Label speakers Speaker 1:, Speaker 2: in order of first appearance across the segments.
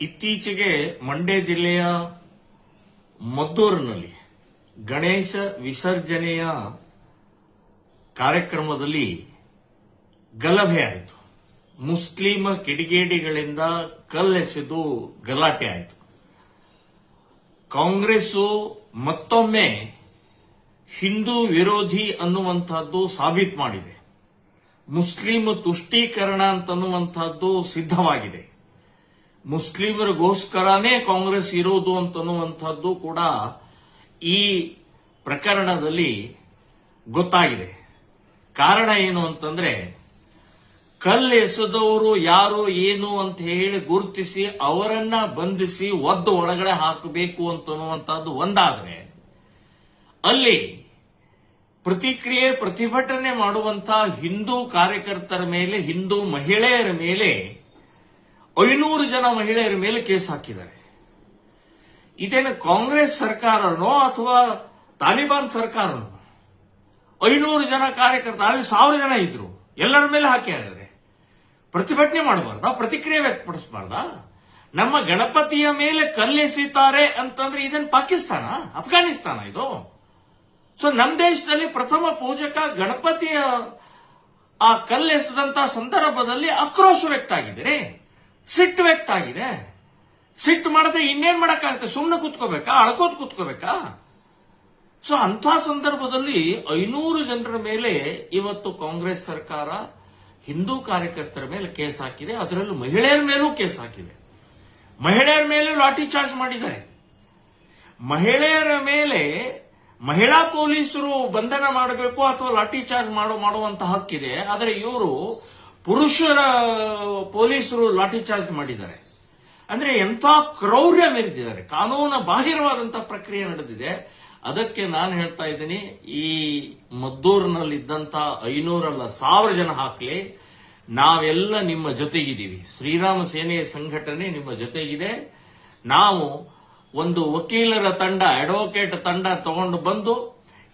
Speaker 1: ಇತ್ತೀಚೆಗೆ ಮಂಡ್ಯ ಜಿಲ್ಲೆಯ ಮದ್ದೂರಿನಲ್ಲಿ ಗಣೇಶ ವಿಸರ್ಜನೆಯ ಕಾರ್ಯಕ್ರಮದಲ್ಲಿ ಗಲಭೆ ಆಯಿತು. ಮುಸ್ಲಿಂ ಕಿಡಿಗೇಡಿಗಳಿಂದ ಕಲ್ಲೆಸೆದು ಗಲಾಟೆ ಆಯಿತು. ಕಾಂಗ್ರೆಸ್ಸು ಮತ್ತೊಮ್ಮೆ ಹಿಂದೂ ವಿರೋಧಿ ಅನ್ನುವಂಥದ್ದು ಸಾಬೀತು ಮಾಡಿದೆ. ಮುಸ್ಲಿಂ ತುಷ್ಟೀಕರಣ ಅಂತನ್ನುವಂತಹದ್ದು ಸಿದ್ಧವಾಗಿದೆ. ಮುಸ್ಲಿಮರಿಗೋಸ್ಕರನೇ ಕಾಂಗ್ರೆಸ್ ಇರೋದು ಅಂತನ್ನುವಂಥದ್ದು ಕೂಡ ಈ ಪ್ರಕರಣದಲ್ಲಿ ಗೊತ್ತಾಗಿದೆ. ಕಾರಣ ಏನು ಅಂತಂದ್ರೆ ಕಲ್ಲೆಸದವರು ಯಾರು ಏನು ಅಂತ ಹೇಳಿ ಗುರುತಿಸಿ ಅವರನ್ನ ಬಂಧಿಸಿ ಒದ್ದು ಒಳಗಡೆ ಹಾಕಬೇಕು ಅಂತನ್ನುವಂಥದ್ದು ಒಂದಾದ್ರೆ, ಅಲ್ಲಿ ಪ್ರತಿಕ್ರಿಯೆ ಪ್ರತಿಭಟನೆ ಮಾಡುವಂತಹ ಹಿಂದೂ ಕಾರ್ಯಕರ್ತರ ಮೇಲೆ, ಹಿಂದೂ ಮಹಿಳೆಯರ ಮೇಲೆ ಐನೂರು ಜನ ಮಹಿಳೆಯರ ಮೇಲೆ ಕೇಸ್ ಹಾಕಿದ್ದಾರೆ. ಇದೇನು ಕಾಂಗ್ರೆಸ್ ಸರ್ಕಾರನೋ ಅಥವಾ ತಾಲಿಬಾನ್ ಸರ್ಕಾರನೋ? ಐನೂರು ಜನ ಕಾರ್ಯಕರ್ತ ಅಲ್ಲಿ ಸಾವಿರ ಜನ ಇದ್ರು. ಎಲ್ಲರ ಮೇಲೆ ಹಾಕಿ ಪ್ರತಿಭಟನೆ ಮಾಡಬಾರ್ದ? ಪ್ರತಿಕ್ರಿಯೆ ವ್ಯಕ್ತಪಡಿಸಬಾರ್ದಾ? ನಮ್ಮ ಗಣಪತಿಯ ಮೇಲೆ ಕಲ್ಲೆಸಿತಾರೆ ಅಂತಂದ್ರೆ ಇದೇನು ಪಾಕಿಸ್ತಾನ? ಅಫ್ಘಾನಿಸ್ತಾನ ಇದು? ಸೊ ನಮ್ಮ ದೇಶದಲ್ಲಿ ಪ್ರಥಮ ಪೂಜಕ ಗಣಪತಿಯ ಆ ಕಲ್ಲೆಸದಂತಹ ಸಂದರ್ಭದಲ್ಲಿ ಆಕ್ರೋಶ ವ್ಯಕ್ತ ಆಗಿದೆ ಸಿಟ್ಟು ವ್ಯಕ್ತ ಆಗಿದೆ ಸಿಟ್ಟು ಮಾಡದೆ ಇನ್ನೇನ್ ಮಾಡಕ್ಕಾಗುತ್ತೆ? ಸುಮ್ಮನೆ ಕೂತ್ಕೋಬೇಕಾ? ಅಳ್ಕೋತ್ ಕೂತ್ಕೋಬೇಕಾ? ಸೊ ಅಂಥ ಸಂದರ್ಭದಲ್ಲಿ ಐನೂರು ಜನರ ಮೇಲೆ ಇವತ್ತು ಕಾಂಗ್ರೆಸ್ ಸರ್ಕಾರ, ಹಿಂದೂ ಕಾರ್ಯಕರ್ತರ ಮೇಲೆ ಕೇಸ್ ಹಾಕಿದೆ. ಅದರಲ್ಲೂ ಮಹಿಳೆಯರ ಮೇಲೂ ಕೇಸ್ ಹಾಕಿದೆ. ಮಹಿಳೆಯರ ಮೇಲೆ ಲಾಠಿ ಚಾರ್ಜ್ ಮಾಡಿದ್ದಾರೆ. ಮಹಿಳೆಯರ ಮೇಲೆ ಮಹಿಳಾ ಪೊಲೀಸರು ಬಂಧನ ಮಾಡಬೇಕು ಅಥವಾ ಲಾಠಿ ಚಾರ್ಜ್ ಮಾಡುವಂತಹ ಮಾಡುವಂತ ಹಕ್ಕಿದೆ. ಆದರೆ ಇವರು ಪುರುಷರ, ಪೊಲೀಸರು ಲಾಠಿ ಚಾರ್ಜ್ ಮಾಡಿದ್ದಾರೆ. ಅಂದ್ರೆ ಎಂಥ ಕ್ರೌರ್ಯ ಮೆರೆದಿದ್ದಾರೆ ಕಾನೂನು ಬಾಹಿರವಾದಂತಹ ಪ್ರಕ್ರಿಯೆ ನಡೆದಿದೆ. ಅದಕ್ಕೆ ನಾನು ಹೇಳ್ತಾ ಇದ್ದೀನಿ, ಈ ಮದ್ದೂರಿನಲ್ಲಿದ್ದಂತ ಐನೂರಲ್ಲ ಸಾವಿರ ಜನ ಹಾಕ್ಲಿ. ನಾವೆಲ್ಲ ನಿಮ್ಮ ಜೊತೆಗಿದ್ದೀವಿ. ಶ್ರೀರಾಮ ಸೇನೆಯ ಸಂಘಟನೆ ನಿಮ್ಮ ಜೊತೆಗಿದೆ. ನಾವು ಒಂದು ವಕೀಲರ ತಂಡ ಅಡ್ವೊಕೇಟ್ ತಂಡ ತಗೊಂಡು ಬಂದು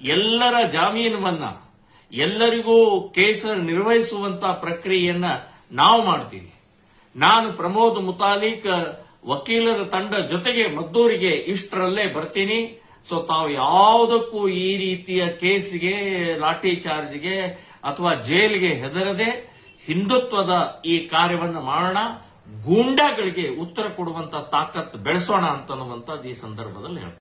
Speaker 1: ಎಲ್ಲರ ಜಾಮೀನವನ್ನ ಎಲ್ಲರಿಗೂ ಕೇಸ ನಿರ್ವಹಿಸುವಂತಹ ಪ್ರಕ್ರಿಯೆಯನ್ನ ನಾವು ಮಾಡ್ತೀವಿ. ನಾನು ಪ್ರಮೋದ್ ಮುತಾಲಿಕ್, ವಕೀಲರ ತಂಡ ಜೊತೆಗೆ ಮದ್ದೂರಿಗೆ ಇಷ್ಟರಲ್ಲೇ ಬರ್ತೀನಿ. ಸೊ, ತಾವು ಯಾವುದಕ್ಕೂ ಈ ರೀತಿಯ ಕೇಸ್ಗೆ, ಲಾಠಿ ಚಾರ್ಜ್ಗೆ ಅಥವಾ ಜೈಲ್ಗೆ ಹೆದರದೆ ಹಿಂದುತ್ವದ ಈ ಕಾರ್ಯವನ್ನು ಮಾಡೋಣ. ಗೂಂಡಾಗಳಿಗೆ ಉತ್ತರ ಕೊಡುವಂತ ತಾಕತ್ ಬೆಳೆಸೋಣ ಅಂತನ್ನುವಂಥದ್ದು ಈ ಸಂದರ್ಭದಲ್ಲಿ ಹೇಳ್ತೀನಿ.